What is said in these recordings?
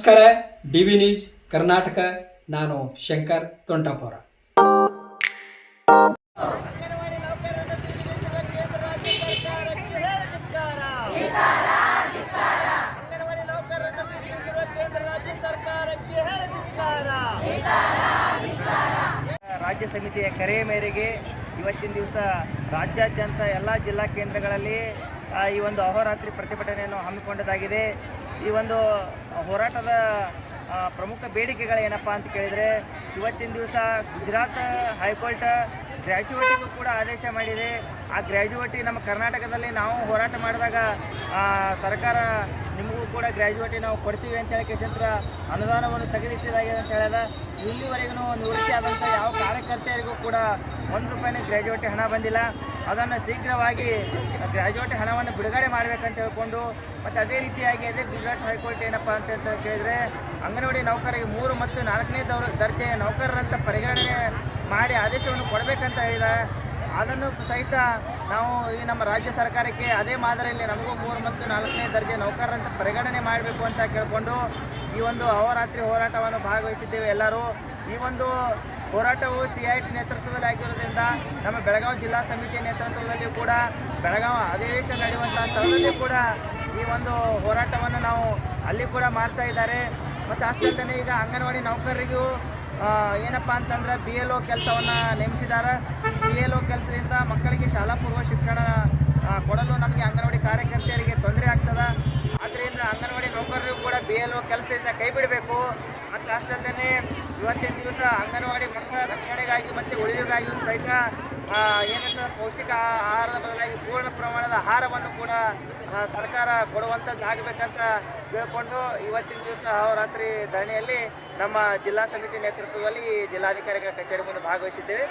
ನಮಸ್ಕಾರ, D V news, Karnataka. ನಾನು ಶಂಕರ್ ತೊಂಟಾಪುರ. ರಾಜ್ಯ ಸಮಿತಿಯ ಕರೆಯ ಮೇರೆಗೆ ಇವತ್ತಿನ ದಿವಸ ರಾಜ್ಯಾದ್ಯಂತ ಎಲ್ಲ ಜಿಲ್ಲಾ ಕೇಂದ್ರಗಳಲ್ಲಿ ಈ ಒಂದು ಅಹೋರಾತ್ರಿ ಪ್ರತಿಭಟನೆಯನ್ನು ಹಮ್ಮಿಕೊಂಡದಾಗಿದೆ. ಈ ಒಂದು ಹೋರಾಟದ ಪ್ರಮುಖ ಪ್ರಮುಖ ಬೇಡಿಕೆಗಳೇನಪ್ಪ ಅಂತ ಕೇಳಿದರೆ, ಇವತ್ತಿನ ದಿವಸ ಗುಜರಾತ್ ಹೈಕೋರ್ಟ್ ಗ್ರ್ಯಾಜುಯೇಟಿಗೂ ಕೂಡ ಆದೇಶ ಮಾಡಿದೆ. ಆ ಗ್ರ್ಯಾಜುಯೇಟಿ ನಮ್ಮ ಕರ್ನಾಟಕದಲ್ಲಿ ನಾವು ಹೋರಾಟ ಮಾಡಿದಾಗ ಸರ್ಕಾರ ನಿಮಗೂ ಕೂಡ ಗ್ರ್ಯಾಜುಯೇಟಿ ನಾವು ಕೊಡ್ತೀವಿ ಅಂತ ಹೇಳಿ ಕೇಶಂತ್ರ ಅನುದಾನವನ್ನು ತೆಗೆದಿಟ್ಟಿದ್ದಾಗಿದೆ ಅಂತ ಹೇಳಿದ. ಇಲ್ಲಿವರೆಗೂ ನಿವೃತ್ತಿ ಆದಂಥ ಯಾವ ಕಾರ್ಯಕರ್ತೆಯರಿಗೂ ಕೂಡ ಒಂದು ರೂಪಾಯಿನ ಗ್ರ್ಯಾಜುಯೇಟಿ ಹಣ ಬಂದಿಲ್ಲ. ಅದನ್ನು ಶೀಘ್ರವಾಗಿ ಗ್ರ್ಯಾಜುಯೇಟ್ ಹಣವನ್ನು ಬಿಡುಗಡೆ ಮಾಡಬೇಕಂತ ಹೇಳ್ಕೊಂಡು, ಮತ್ತು ಅದೇ ರೀತಿಯಾಗಿ ಅದೇ ಗುಜರಾತ್ ಹೈಕೋರ್ಟ್ ಏನಪ್ಪ ಅಂತ ಕೇಳಿದರೆ, ಅಂಗನವಾಡಿ ನೌಕರರಿಗೆ ಮೂರು ಮತ್ತು ನಾಲ್ಕನೇ ದೌರ ದರ್ಜೆಯ ನೌಕರರಂತ ಪರಿಗಣನೆ ಮಾಡಿ ಆದೇಶವನ್ನು ಕೊಡಬೇಕಂತ ಹೇಳಿದ. ಅದನ್ನು ಸಹಿತ ನಾವು ಈ ನಮ್ಮ ರಾಜ್ಯ ಸರ್ಕಾರಕ್ಕೆ ಅದೇ ಮಾದರಿಯಲ್ಲಿ ನಮಗೂ ಮೂರು ಮತ್ತು ನಾಲ್ಕನೇ ದರ್ಜೆ ನೌಕರರಂತ ಪರಿಗಣನೆ ಮಾಡಬೇಕು ಅಂತ ಕೇಳಿಕೊಂಡು, ಈ ಒಂದು ಅಹೋರಾತ್ರಿ ಹೋರಾಟವನ್ನು ಭಾಗವಹಿಸಿದ್ದೇವೆ ಎಲ್ಲರೂ. ಈ ಒಂದು ಹೋರಾಟವು ಸಿ ಐ ಟಿ ನೇತೃತ್ವದಲ್ಲಿ ಆಗಿರೋದ್ರಿಂದ ನಮ್ಮ ಬೆಳಗಾವಿ ಜಿಲ್ಲಾ ಸಮಿತಿಯ ನೇತೃತ್ವದಲ್ಲಿ ಕೂಡ ಬೆಳಗಾವಿ ಅಧಿವೇಶನ ನಡೆಯುವಂಥ ಸ್ಥಳದಲ್ಲಿ ಕೂಡ ಈ ಒಂದು ಹೋರಾಟವನ್ನು ನಾವು ಅಲ್ಲಿ ಕೂಡ ಮಾಡ್ತಾ ಇದ್ದಾರೆ. ಮತ್ತು ಅಷ್ಟೇ ಈಗ ಅಂಗನವಾಡಿ ನೌಕರರಿಗೂ ಏನಪ್ಪ ಅಂತಂದ್ರೆ ಬಿ ಎಲ್ ಒ ಕೆಲಸವನ್ನು ನೇಮಿಸಿದ್ದಾರೆ. ಬಿ ಎಲ್ ಒ ಕೆಲಸದಿಂದ ಮಕ್ಕಳಿಗೆ ಶಾಲಾ ಪೂರ್ವ ಶಿಕ್ಷಣ ಕೊಡಲು ನಮಗೆ ಅಂಗನವಾಡಿ ಕಾರ್ಯಕರ್ತೆಯರಿಗೆ ತೊಂದರೆ ಆಗ್ತದೆ ಆದ್ದರಿಂದ ಅಂಗನವಾಡಿ ನೌಕರರಿಗೂ ಕೂಡ ಬಿ ಎಲ್ ಒ ಕೆಲಸದಿಂದ ಕೈ ಬಿಡಬೇಕು. ಮತ್ತು ಅಷ್ಟಲ್ಲದೆ ಇವತ್ತಿನ ದಿವಸ ಅಂಗನವಾಡಿ ಮಕ್ಕಳ ರಕ್ಷಣೆಗಾಗಿ ಮತ್ತು ಉಳಿವಿಗಾಗಿಯೂ ಸಹಿತ ಏನಂತ ಪೌಷ್ಟಿಕ ಆಹಾರದ ಬದಲಾಗಿ ಪೂರ್ಣ ಪ್ರಮಾಣದ ಆಹಾರವನ್ನು ಕೂಡ ಸರ್ಕಾರ ಕೊಡುವಂಥದ್ದು ಆಗಬೇಕಂತ ಕೇಳಿಕೊಂಡು ಇವತ್ತಿನ ದಿವಸ ರಾತ್ರಿ ಧರಣಿಯಲ್ಲಿ ನಮ್ಮ ಜಿಲ್ಲಾ ಸಮಿತಿ ನೇತೃತ್ವದಲ್ಲಿ ಜಿಲ್ಲಾಧಿಕಾರಿಗಳ ಕಚೇರಿ ಮುಂದೆ ಭಾಗವಹಿಸಿದ್ದೇವೆ.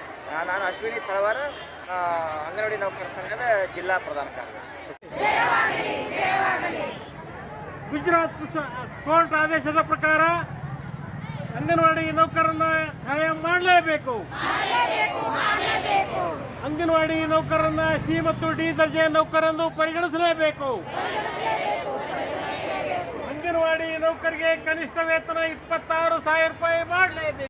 ನಾನು ಅಶ್ವಿನಿ ತಳವಾರ ಅಂಗನವಾಡಿ ನೌಕರ ಸಂಘದ ಜಿಲ್ಲಾ ಪ್ರಧಾನ ಕಾರ್ಯದರ್ಶಿ. ಗುಜರಾತ್ ಕೋರ್ಟ್ ಆದೇಶದ ಪ್ರಕಾರ ಅಂಗನವಾಡಿ ನೌಕರನ್ನ ಕಾಯಂ ಮಾಡಲೇಬೇಕು. ಅಂಗನವಾಡಿ ನೌಕರನ್ನ ಸಿ ಮತ್ತು ಡಿ ದರ್ಜೆಯ ನೌಕರೆಂದು ಪರಿಗಣಿಸಲೇಬೇಕು. ಅಂಗನವಾಡಿ ನೌಕರಿಗೆ ಕನಿಷ್ಠ ವೇತನ ಇಪ್ಪತ್ತಾರು ಸಾವಿರ ರೂಪಾಯಿ ಮಾಡಲೇಬೇಕು.